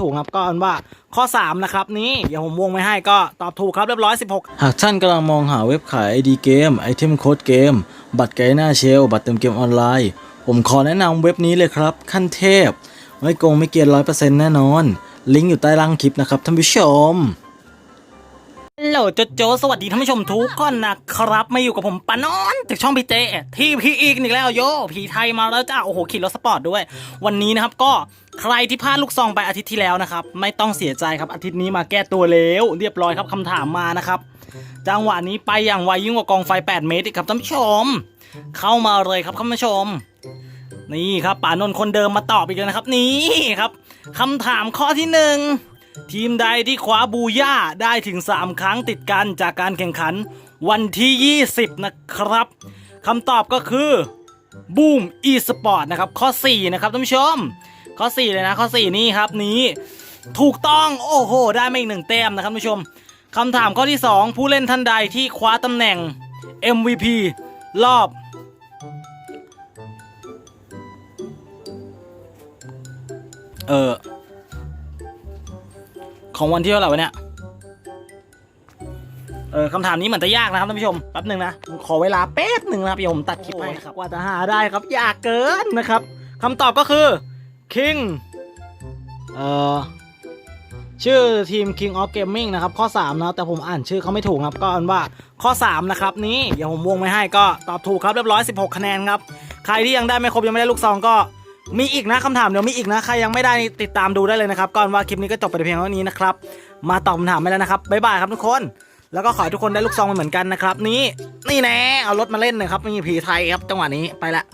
ถูกครับก็อันว่าข้อ 3 นะครับนี้เดี๋ยวผมวงไว้ให้ก็ตอบถูกครับเรียบร้อย 16 หากท่านกำลังมองหาเว็บขาย ID เกมไอเทมโค้ดเกม บัตรไกด์หน้าเชล บัตรเติมเกมออนไลน์ ผมขอแนะนำเว็บนี้เลยครับ ขั้นเทพ ไม่โกงไม่เกียนร้อยเปอร์เซ็นต์แน่นอน ลิงก์อยู่ใต้ล่างคลิปนะครับท่านผู้ชม ฮัลโหลโจโจสวัสดีท่านผู้ชมทุกคนนะครับมาอยู่กับผมปานอนจากช่องพีเจที่พีอีกอีกแล้วโยผีไทยมาแล้วจ้าโอ้โหขี่รถสปอร์ตด้วย วันนี้นะครับก็ใครที่พลาดลูกซองไปอาทิตย์ที่แล้วนะครับ ไม่ต้องเสียใจครับอาทิตย์นี้มาแก้ตัวแล้วเรียบร้อยครับคำถามมานะครับ จังหวะนี้ไปอย่างไวยิ่งกว่ากองไฟ 8 เมตรอีกครับท่านผู้ชม เข้ามาเลยครับท่านผู้ชม นี่ครับป่านนท์คนเดิมมาตอบอีกแล้วนะครับ นี่ครับคำถามข้อที่หนึ่ง ทีมใดที่คว้าบูย่าได้ถึง 3 ครั้งติดกันจากการแข่งขันวันที่ 20 นะครับคำตอบก็คือบูมอีสปอร์ตนะครับ ข้อ 4 นะครับท่านผู้ชม ข้อ 4 เลยนะ ข้อ 4 นี่ครับนี้ ถูกต้องโอ้โห ได้มาอีกหนึ่งแต้มนะครับท่านผู้ชมคำถามข้อที่ 2 ผู้เล่นท่านใดที่คว้าตำแหน่ง MVP รอบ เออ ของวันที่เท่าไหร่วะเนี่ย เออคำถามนี้เหมือนจะยากนะครับท่านผู้ชมแป๊บหนึ่งนะผมขอเวลาแป๊บหนึ่งนะครับเดี๋ยวผมตัดคลิปให้นะครับว่าจะหาได้ครับยากเกินนะครับคำตอบก็คือ King เอ่อชื่อทีม King of Gaming นะครับ ข้อ 3 นะแต่ผมอ่านชื่อเขาไม่ถูกครับ ก็อันว่าข้อ 3 นะครับ นี้เดี๋ยวผมวงไว้ให้ก็ตอบถูกครับ เรียบร้อย 16 คะแนนครับ ใครที่ยังได้ไม่ครบยังไม่ได้ลูกซองก็ มีอีกนะคำถามเดี๋ยวมีอีกนะใครยังไม่ได้ติดตามดูได้เลยนะครับก่อนว่าคลิปนี้ก็จบไปเพียงเท่านี้นะครับมาตอบคำถามไปแล้วนะครับบ๊ายบายครับทุกคน แล้วก็ขอให้ทุกคนได้ลูกซองเหมือนกันนะครับ นี้นี่แน่เอารถมาเล่นนะครับนี่ผีไทยครับจังหวะนี้ไปละ